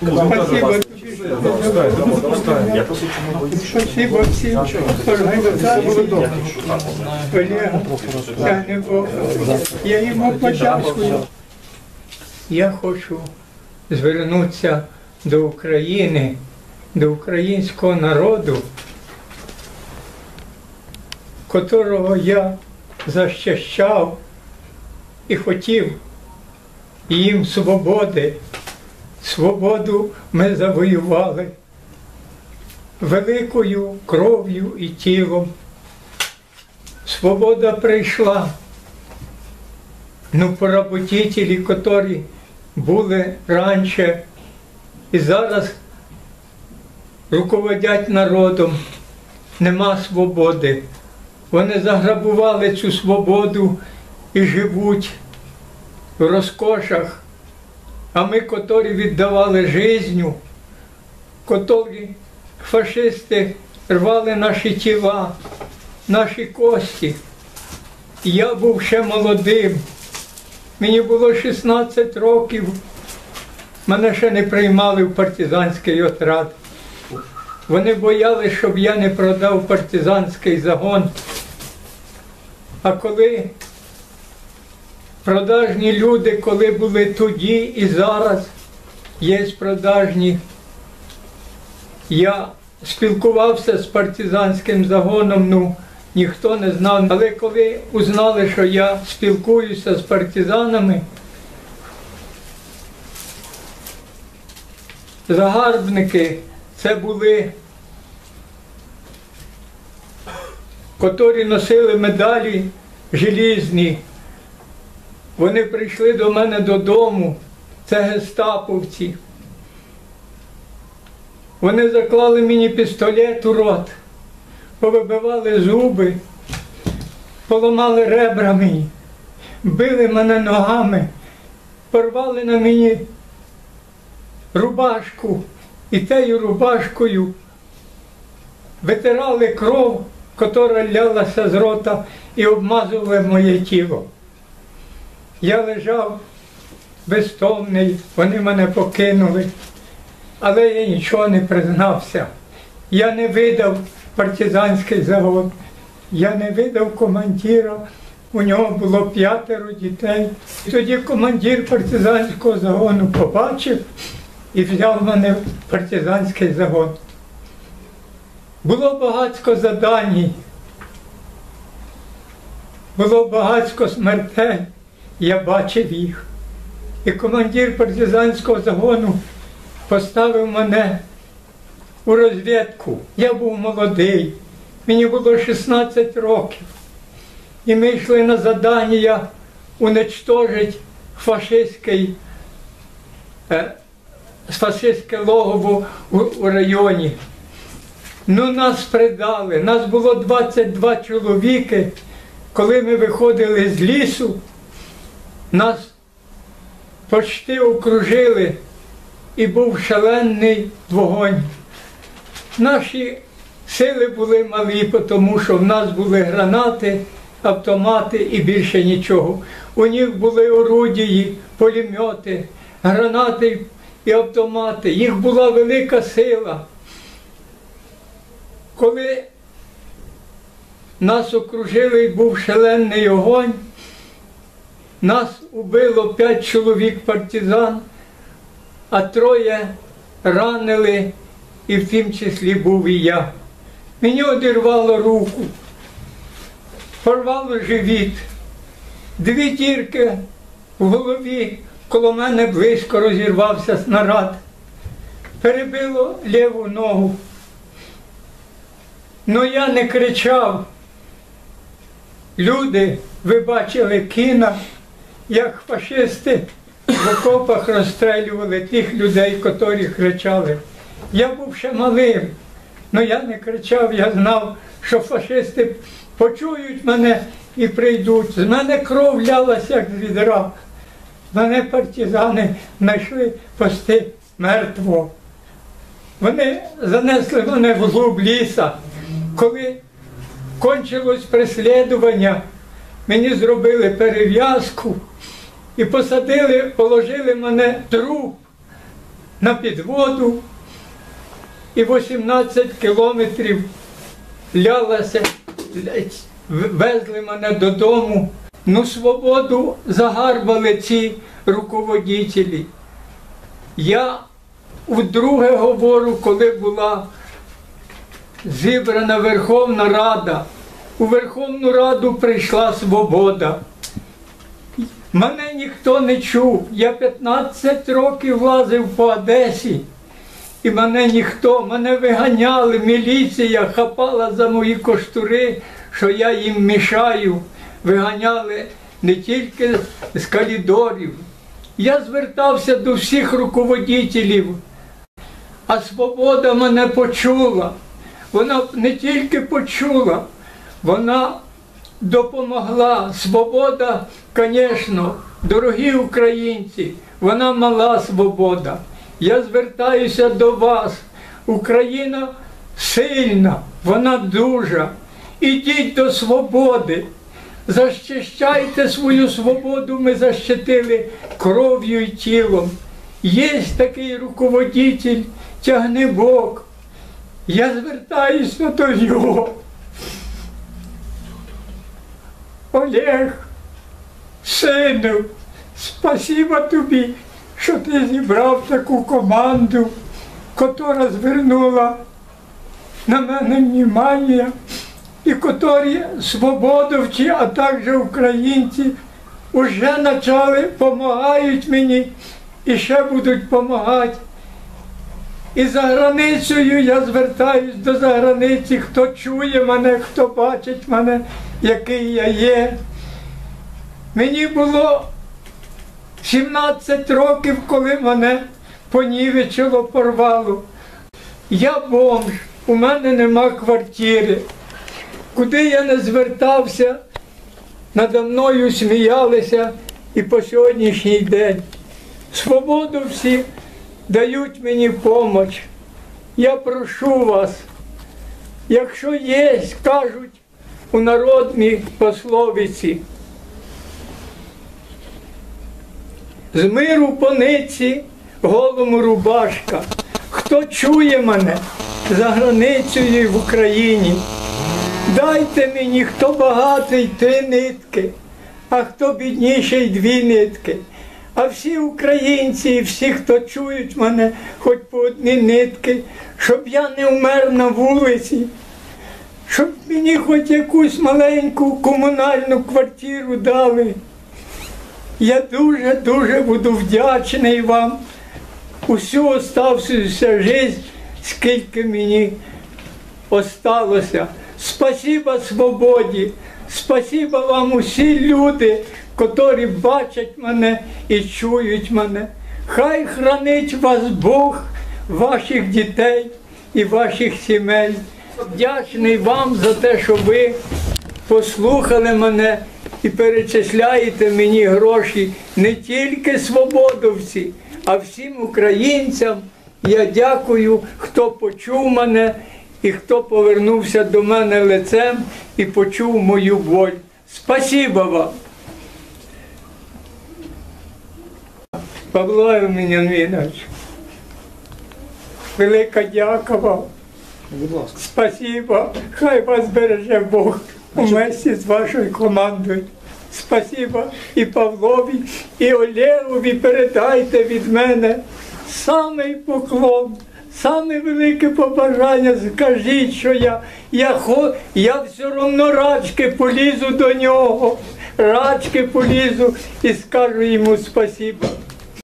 Спасибо. Спасибо всім організаціям. Олег, я. Йому подякую. Я хочу звернутися до України, до українського народу, котрого я захищав і хотів їм свободи. Свободу ми завоювали великою кров'ю і тілом. Свобода прийшла. Ну, поработителі, котрі були раніше і зараз руководять народом, нема свободи. Вони заграбували цю свободу і живуть в розкошах. А ми, котрі віддавали жизню, котрі фашисти рвали наші тіла, наші кості. Я був ще молодим. Мені було 16 років. Мене ще не приймали в партизанський отряд. Вони боялися, щоб я не продав партизанський загон. А коли продажні люди, коли були тоді і зараз, є продажні, я спілкувався з партизанським загоном, ну ніхто не знав. Але коли узнали, що я спілкуюся з партизанами, загарбники це були, котрі носили медалі желізні. Вони прийшли до мене додому, це гестаповці. Вони заклали мені пістолет у рот, повибивали зуби, поламали ребра мені, били мене ногами, порвали на мені рубашку. І тею рубашкою витирали кров, котра лялася з рота і обмазували моє тіло. Я лежав безтомний, вони мене покинули, але я нічого не признався. Я не видав партизанський загон, я не видав командира, у нього було п'ятеро дітей. Тоді командир партизанського загону побачив і взяв мене в партизанський загон. Було багатько задань, було багатько смертей я бачив їх. І командир партизанського загону поставив мене у розвідку. Я був молодий, мені було 16 років. І ми йшли на задання уничтожити фашистський, е, фашистське логово у, у районі. Ну, нас придали, нас було 22 чоловіки, коли ми виходили з лісу. Нас почти окружили і був шалений вогонь. Наші сили були малі, тому що в нас були гранати, автомати і більше нічого. У них були орудії, пулемети, гранати і автомати. Їх була велика сила. Коли нас окружили і був шалений огонь, нас убило п'ять чоловік партизан, а троє ранили, і в тім числі був і я. Мені одірвало руку, порвало живіт, дві дірки в голові, коло мене близько розірвався снаряд, перебило ліву ногу. Ну я не кричав. Люди, ви бачили кіна як фашисти в окопах розстрілювали тих людей, котрі кричали. Я був ще малим, але я не кричав, я знав, що фашисти почують мене і прийдуть. З мене кров лялася, як з відра. Мене партизани знайшли пости мертво. Вони занесли мене в глуб ліса. Коли кончилось преслідування, мені зробили перев'язку і посадили, положили мене труп на підводу і 18 кілометрів лялася, везли мене додому. Ну, свободу загарбали ці руководителі. Я вдруге говорю, коли була зібрана Верховна Рада. У Верховну Раду прийшла свобода. Мене ніхто не чув. Я 15 років лазив по Одесі, і мене ніхто, мене виганяли, міліція хапала за мої коштури, що я їм мішаю. Виганяли не тільки з калідорів. Я звертався до всіх руководителів, а свобода мене почула. Вона не тільки почула, вона допомогла. Свобода, звісно, дорогі українці, вона мала свобода. Я звертаюся до вас. Україна сильна, вона дуже. Ідіть до свободи. Защищайте свою свободу, ми защитили кров'ю і тілом. Є такий руководитель, тягнебок. Я звертаюся до нього. Олег, сину, спасіба тобі, що ти зібрав таку команду, котра звернула на мене внимання, і котрі свободовці, а також українці вже почали, допомагають мені і ще будуть допомагати. І за границею я звертаюсь до заграниці, хто чує мене, хто бачить мене, який я є. Мені було 17 років, коли мене понівечило, порвало. Я бомж, у мене нема квартири. Куди я не звертався, надо мною сміялися і по сьогоднішній день. Свободу всі дають мені допомогу. Я прошу вас, якщо є, кажуть у народній пословиці, з миру пониці голому рубашка. Хто чує мене за границею в Україні? Дайте мені, хто багатий, три нитки, а хто бідніший дві нитки. А всі українці, і всі, хто чують мене, хоч по одні нитки, щоб я не вмер на вулиці, щоб мені хоч якусь маленьку комунальну квартиру дали. Я дуже-дуже буду вдячний вам усю оставшуюся життя, скільки мені осталося. Спасіба свободі, спасіба вам усі люди, котрі бачать мене і чують мене. Хай хранить вас Бог, ваших дітей і ваших сімей. Вдячний вам за те, що ви послухали мене і перечисляєте мені гроші не тільки свободовці, а всім українцям. Я дякую, хто почув мене і хто повернувся до мене лицем і почув мою боль. Спасибо вам. Павло Вениаминович, велика дяка вам. Будь ласка. Спасибо. Хай вас береже Бог у місті з вашою командою. Спасибо і Павлові, і Олегові передайте від мене самий поклон, саме велике побажання. Скажіть, що я, я, я все одно рачки полізу до нього, рачки полізу і скажу йому спасибо.